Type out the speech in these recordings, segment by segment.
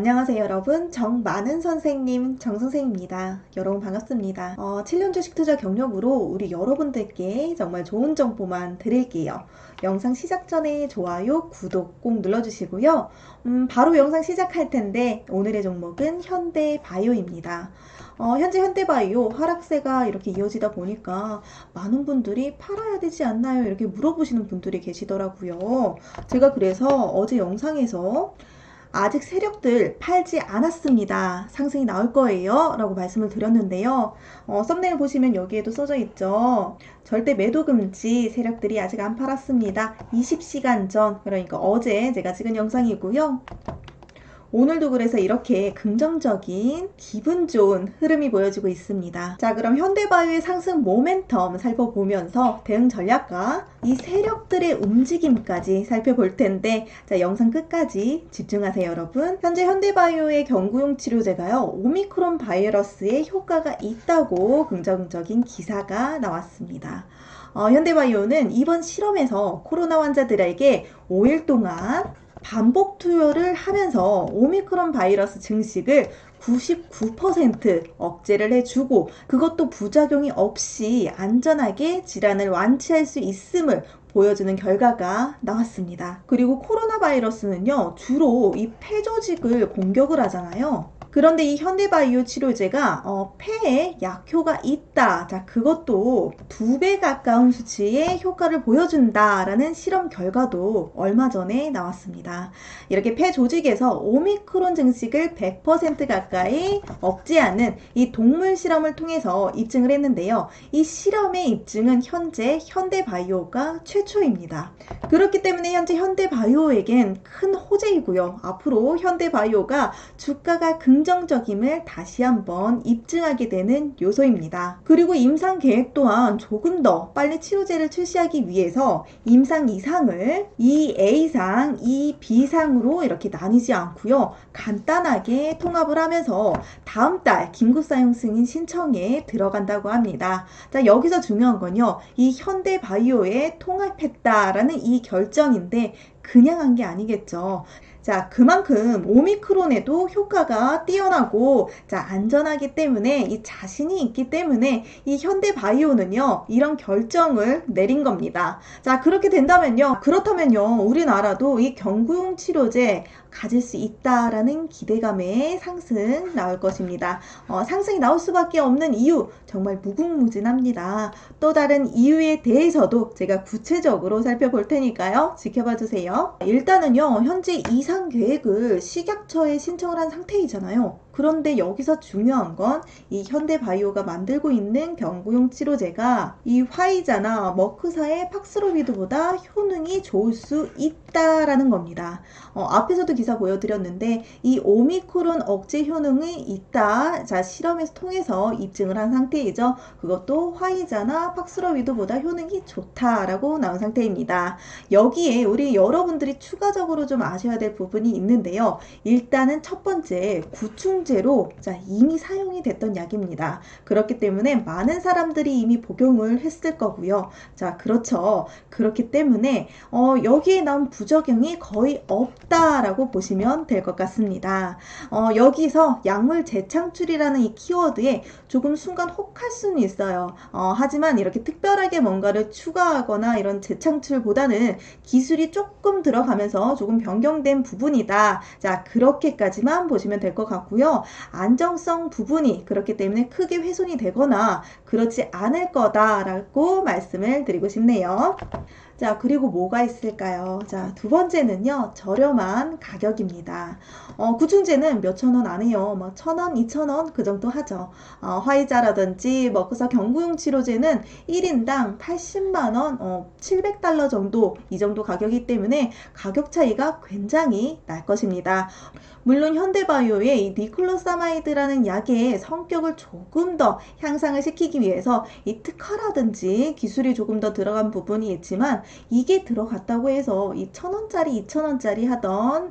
안녕하세요 여러분. 정많은 선생님 정선생입니다. 여러분 반갑습니다. 어, 7년 주식 투자 경력으로 우리 여러분들께 정말 좋은 정보만 드릴게요. 영상 시작 전에 좋아요 구독 꼭 눌러주시고요. 음, 바로 영상 시작할 텐데 오늘의 종목은 현대바이오입니다. 어, 현재 현대바이오 하락세가 이렇게 이어지다 보니까 많은 분들이 팔아야 되지 않나요? 이렇게 물어보시는 분들이 계시더라고요. 제가 그래서 어제 영상에서 아직 세력들 팔지 않았습니다. 상승이 나올 거예요. 라고 말씀을 드렸는데요. 어, 썸네일 보시면 여기에도 써져 있죠. 절대 매도 금지 세력들이 아직 안 팔았습니다. 20시간 전, 그러니까 어제 제가 찍은 영상이고요. 오늘도 그래서 이렇게 긍정적인 기분 좋은 흐름이 보여지고 있습니다. 자, 그럼 현대바이오의 상승 모멘텀 살펴보면서 대응 전략과 이 세력들의 움직임까지 살펴볼 텐데, 자, 영상 끝까지 집중하세요, 여러분. 현재 현대바이오의 경구용 치료제가요, 오미크론 바이러스에 효과가 있다고 긍정적인 기사가 나왔습니다. 어, 현대바이오는 이번 실험에서 코로나 환자들에게 5일 동안 반복 투여를 하면서 오미크론 바이러스 증식을 99% 억제를 해주고 그것도 부작용이 없이 안전하게 질환을 완치할 수 있음을 보여주는 결과가 나왔습니다. 그리고 코로나 바이러스는요, 주로 이 폐조직을 공격을 하잖아요. 그런데 이 현대바이오 치료제가 어, 폐에 약효가 있다. 자, 그것도 두 배 가까운 수치의 효과를 보여준다라는 실험 결과도 얼마 전에 나왔습니다. 이렇게 폐 조직에서 오미크론 증식을 100% 가까이 억제하는 이 동물 실험을 통해서 입증을 했는데요. 이 실험의 입증은 현재 현대바이오가 최초입니다. 그렇기 때문에 현재 현대바이오에겐 큰 호재이고요. 앞으로 현대바이오가 주가가 긍 긍정적임을 다시 한번 입증하게 되는 요소입니다. 그리고 임상 계획 또한 조금 더 빨리 치료제를 출시하기 위해서 임상 이상을 이 A상, 이 B상으로 이렇게 나뉘지 않고요. 간단하게 통합을 하면서 다음 달 긴급 사용 승인 신청에 들어간다고 합니다. 자, 여기서 중요한 건요. 이 현대 바이오에 통합했다라는 이 결정인데 그냥 한 게 아니겠죠. 자, 그만큼 오미크론에도 효과가 뛰어나고 자, 안전하기 때문에 이 자신이 있기 때문에 이 현대 바이오는요. 이런 결정을 내린 겁니다. 자, 그렇게 된다면요. 그렇다면요. 우리나라도 이 경구용 치료제 가질 수 있다라는 기대감의 상승 나올 것입니다. 어, 상승이 나올 수밖에 없는 이유 정말 무궁무진합니다. 또 다른 이유에 대해서도 제가 구체적으로 살펴볼 테니까요. 지켜봐 주세요. 일단은요. 현재 이상 계획을 식약처에 신청을 한 상태이잖아요. 그런데 여기서 중요한 건 이 현대바이오가 만들고 있는 경구용 치료제가 이 화이자나 머크사의 팍스로비드보다 효능이 좋을 수 있다라는 겁니다. 어, 앞에서도 기사 보여드렸는데 이 오미크론 억제 효능이 있다. 자 실험에서 통해서 입증을 한 상태이죠. 그것도 화이자나 팍스로비드보다 효능이 좋다라고 나온 상태입니다. 여기에 우리 여러분들이 추가적으로 좀 아셔야 될 부분이 있는데요. 일단은 첫 번째 구충제 항생제로 자, 이미 사용이 됐던 약입니다. 그렇기 때문에 많은 사람들이 이미 복용을 했을 거고요. 자, 그렇죠. 그렇기 때문에 어, 여기에 나온 부작용이 거의 없다라고 보시면 될 것 같습니다. 어, 여기서 약물 재창출이라는 이 키워드에 조금 순간 혹할 수는 있어요. 어, 하지만 이렇게 특별하게 뭔가를 추가하거나 이런 재창출보다는 기술이 조금 들어가면서 조금 변경된 부분이다. 자, 그렇게까지만 보시면 될 것 같고요. 안정성 부분이 그렇기 때문에 크게 훼손이 되거나 그렇지 않을 거다라고 말씀을 드리고 싶네요. 자, 그리고 뭐가 있을까요? 자, 두 번째는요, 저렴한 가격 입니다. 어, 구충제는 몇천 원 안 해요. 막 천 원, 이천 원 그 정도 하죠. 어, 화이자라든지 먹그사 경구용 치료제는 1인당 80만 원, 어, 700달러 정도 이 정도 가격이기 때문에 가격 차이가 굉장히 날 것입니다. 물론 현대바이오의 이 니클로사마이드라는 약의 성격을 조금 더 향상을 시키기 위해서 이 특허라든지 기술이 조금 더 들어간 부분이 있지만 이게 들어갔다고 해서 이 천 원짜리, 이천 원짜리 하던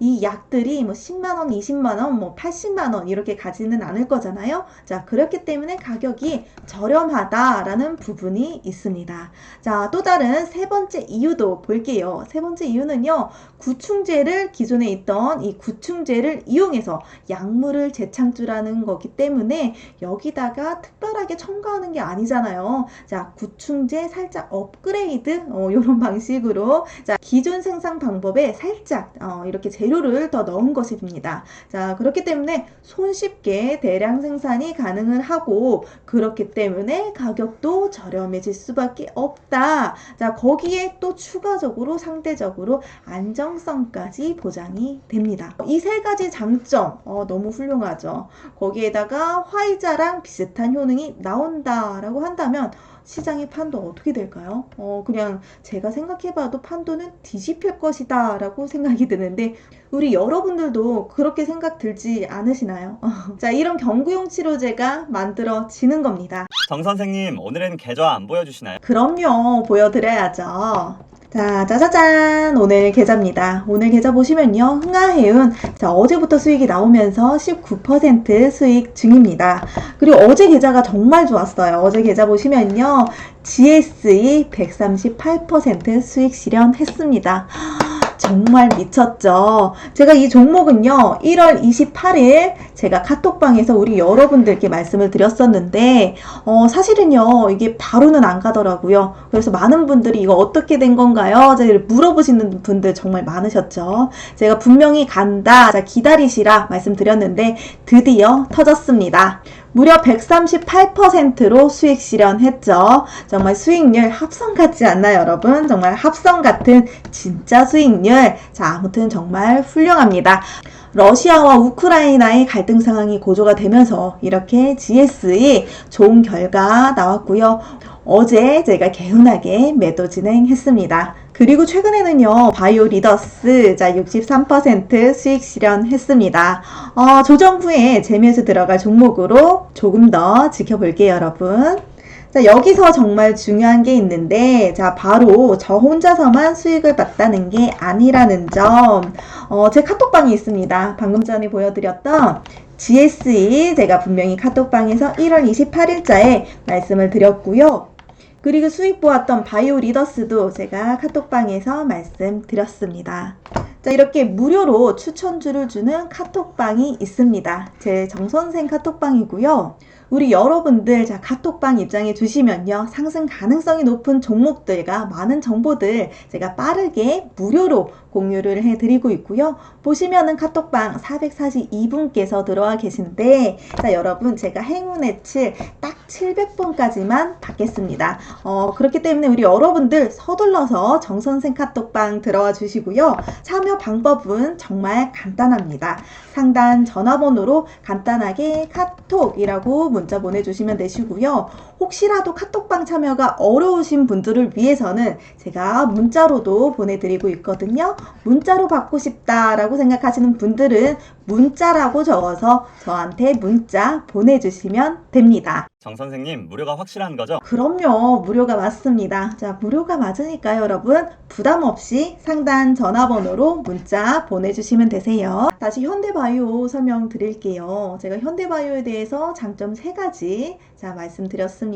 이 약들이 뭐 10만 원, 20만 원, 뭐 80만 원 이렇게 가지는 않을 거잖아요. 자, 그렇기 때문에 가격이 저렴하다라는 부분이 있습니다. 자, 또 다른 세 번째 이유도 볼게요. 세 번째 이유는요. 구충제를 기존에 있던 이 구충제를 이용해서 약물을 재창출하는 거기 때문에 여기다가 특별하게 첨가하는 게 아니잖아요. 자, 구충제 살짝 업그레이드 어, 이런 방식으로 자, 기존 생산 방법에 살짝 어, 이렇게 재료를 더 넣은 것입니다. 자, 그렇기 때문에 손쉽게 대량 생산이 가능을 하고 그렇기 때문에 가격도 저렴해질 수밖에 없다. 자, 거기에 또 추가적으로 상대적으로 안정성까지 보장이 됩니다. 이 세 가지 장점 어, 너무 훌륭하죠. 거기에다가 화이자랑 비슷한 효능이 나온다라고 한다면 시장의 판도 어떻게 될까요? 어, 그냥 제가 생각해봐도 판도는 뒤집힐 것이다 라고 생각이 드는데 우리 여러분들도 그렇게 생각 들지 않으시나요? 자, 이런 경구용 치료제가 만들어지는 겁니다. 정 선생님, 오늘은 계좌 안 보여주시나요? 그럼요, 보여드려야죠. 자, 짜자잔! 오늘 계좌입니다. 오늘 계좌 보시면요, 흥하해운, 자, 어제부터 수익이 나오면서 19% 수익 중입니다. 그리고 어제 계좌가 정말 좋았어요. 어제 계좌 보시면요, GSE 138% 수익 실현했습니다. 정말 미쳤죠. 제가 이 종목은요, 1월 28일 제가 카톡방에서 우리 여러분들께 말씀을 드렸었는데, 어, 사실은요, 이게 바로는 안 가더라고요. 그래서 많은 분들이 이거 어떻게 된 건가요? 저희를 물어보시는 분들 정말 많으셨죠. 제가 분명히 간다. 자, 기다리시라 말씀드렸는데, 드디어 터졌습니다. 무려 138%로 수익 실현했죠. 정말 수익률 합성 같지 않나요, 여러분? 정말 합성 같은 진짜 수익률. 자, 아무튼 정말 훌륭합니다. 러시아와 우크라이나의 갈등 상황이 고조가 되면서 이렇게 GSE 좋은 결과 나왔고요. 어제 제가 개운하게 매도 진행했습니다. 그리고 최근에는요, 바이오 리더스, 자, 63% 수익 실현했습니다. 어, 조정 후에 재미에서 들어갈 종목으로 조금 더 지켜볼게요, 여러분. 자, 여기서 정말 중요한 게 있는데, 자, 바로 저 혼자서만 수익을 봤다는 게 아니라는 점, 어, 제 카톡방이 있습니다. 방금 전에 보여드렸던 GSE, 제가 분명히 카톡방에서 1월 28일자에 말씀을 드렸고요. 그리고 수익 보았던 바이오 리더스도 제가 카톡방에서 말씀드렸습니다. 자, 이렇게 무료로 추천주를 주는 카톡방이 있습니다. 제 정선생 카톡방이고요. 우리 여러분들 자 카톡방 입장해 주시면요 상승 가능성이 높은 종목들과 많은 정보들 제가 빠르게 무료로 공유를 해드리고 있고요. 보시면은 카톡방 442분께서 들어와 계신데 자 여러분 제가 행운의 7 딱 700번까지만 받겠습니다. 어 그렇기 때문에 우리 여러분들 서둘러서 정선생 카톡방 들어와 주시고요. 참여 방법은 정말 간단합니다. 상단 전화번호로 간단하게 카톡이라고 문자 보내주시면 되시고요. 혹시라도 카톡방 참여가 어려우신 분들을 위해서는 제가 문자로도 보내드리고 있거든요. 문자로 받고 싶다라고 생각하시는 분들은 문자라고 적어서 저한테 문자 보내주시면 됩니다. 정 선생님, 무료가 확실한 거죠? 그럼요. 무료가 맞습니다. 자, 무료가 맞으니까요, 여러분. 부담 없이 상단 전화번호로 문자 보내주시면 되세요. 다시 현대바이오 설명드릴게요. 제가 현대바이오에 대해서 장점 세 가지 자, 말씀드렸습니다.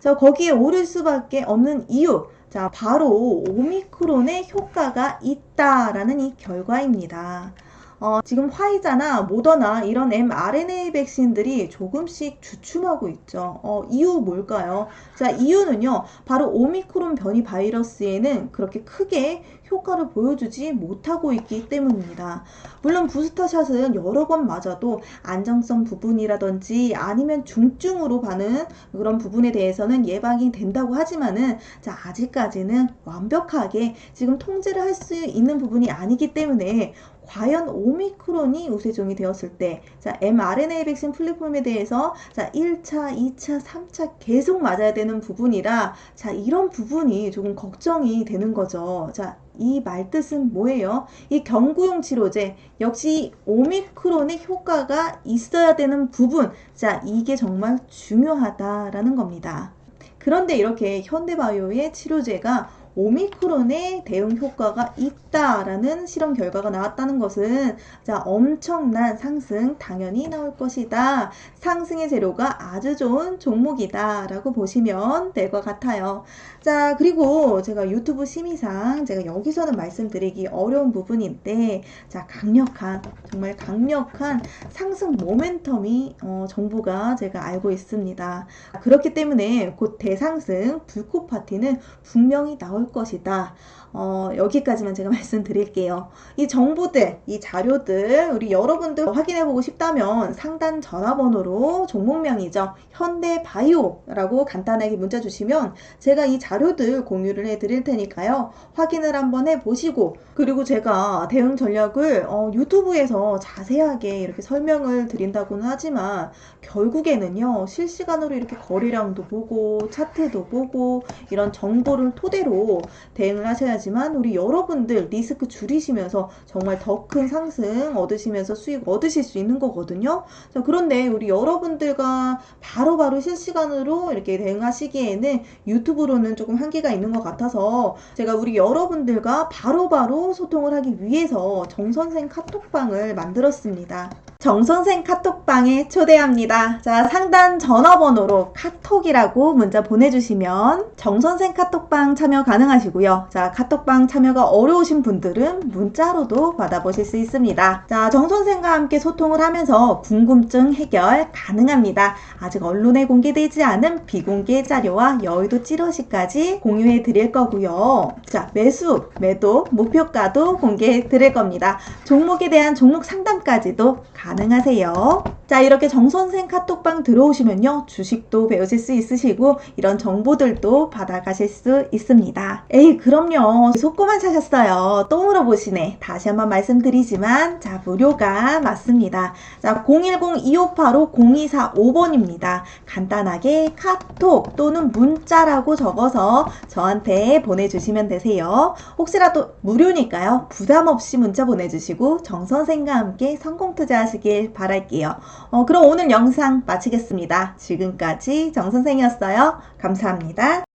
자, 거기에 오를 수밖에 없는 이유. 자, 바로 오미크론의 효과가 있다라는 이 결과입니다. 어, 지금 화이자나 모더나 이런 mRNA 백신들이 조금씩 주춤하고 있죠. 어, 이유 뭘까요? 자, 이유는요, 바로 오미크론 변이 바이러스에는 그렇게 크게 효과를 보여주지 못하고 있기 때문입니다. 물론 부스터샷은 여러 번 맞아도 안정성 부분이라든지 아니면 중증으로 가는 그런 부분에 대해서는 예방이 된다고 하지만은 자, 아직까지는 완벽하게 지금 통제를 할 수 있는 부분이 아니기 때문에 과연 오미크론이 우세종이 되었을 때, 자, mRNA 백신 플랫폼에 대해서, 자, 1차, 2차, 3차 계속 맞아야 되는 부분이라, 자, 이런 부분이 조금 걱정이 되는 거죠. 자, 이 말뜻은 뭐예요? 이 경구용 치료제, 역시 오미크론의 효과가 있어야 되는 부분, 자, 이게 정말 중요하다라는 겁니다. 그런데 이렇게 현대바이오의 치료제가 오미크론의 대응 효과가 있다라는 실험 결과가 나왔다는 것은 자, 엄청난 상승 당연히 나올 것이다. 상승의 재료가 아주 좋은 종목이다라고 보시면 될 것 같아요. 자, 그리고 제가 유튜브 심의상 제가 여기서는 말씀드리기 어려운 부분인데 자, 강력한 정말 강력한 상승 모멘텀이 어, 정부가 제가 알고 있습니다. 그렇기 때문에 곧 대상승 불꽃 파티는 분명히 나올 것이다. 어, 여기까지만 제가 말씀드릴게요. 이 정보들, 이 자료들 우리 여러분들 확인해 보고 싶다면 상단 전화번호로 종목명이죠. 현대바이오라고 간단하게 문자 주시면 제가 이 자료들 공유를 해 드릴 테니까요. 확인을 한번 해 보시고 그리고 제가 대응 전략을 어, 유튜브에서 자세하게 이렇게 설명을 드린다고는 하지만 결국에는요. 실시간으로 이렇게 거래량도 보고 차트도 보고 이런 정보를 토대로 대응을 하셔야 지만 우리 여러분들 리스크 줄이시면서 정말 더 큰 상승 얻으시면서 수익 얻으실 수 있는 거거든요. 자, 그런데 우리 여러분들과 바로바로 실시간으로 이렇게 대응하시기에는 유튜브로는 조금 한계가 있는 것 같아서 제가 우리 여러분들과 바로 바로 소통을 하기 위해서 정선생 카톡방을 만들었습니다. 정선생 카톡방에 초대합니다. 자, 상단 전화번호로 카톡이라고 문자 보내주시면 정선생 카톡방 참여 가능하시고요. 자, 카톡방 참여가 어려우신 분들은 문자로도 받아보실 수 있습니다. 자, 정선생과 함께 소통을 하면서 궁금증 해결 가능합니다. 아직 언론에 공개되지 않은 비공개 자료와 여의도 찌러시까지 공유해 드릴 거고요. 자, 매수, 매도, 목표가도 공개해 드릴 겁니다. 종목에 대한 종목 상담까지도 가능하세요. 자, 이렇게 정선생 카톡방 들어오시면요. 주식도 배우실 수 있으시고, 이런 정보들도 받아가실 수 있습니다. 에이, 그럼요. 속고만 사셨어요. 또 물어보시네. 다시 한번 말씀드리지만, 자, 무료가 맞습니다. 자, 010-2585-0245번입니다. 간단하게 카톡 또는 문자라고 적어서 저한테 보내주시면 되세요. 혹시라도 무료니까요. 부담 없이 문자 보내주시고, 정선생과 함께 성공 투자하시길 바랄게요. 어, 그럼 오늘 영상 마치겠습니다. 지금까지 정선생이었어요. 감사합니다.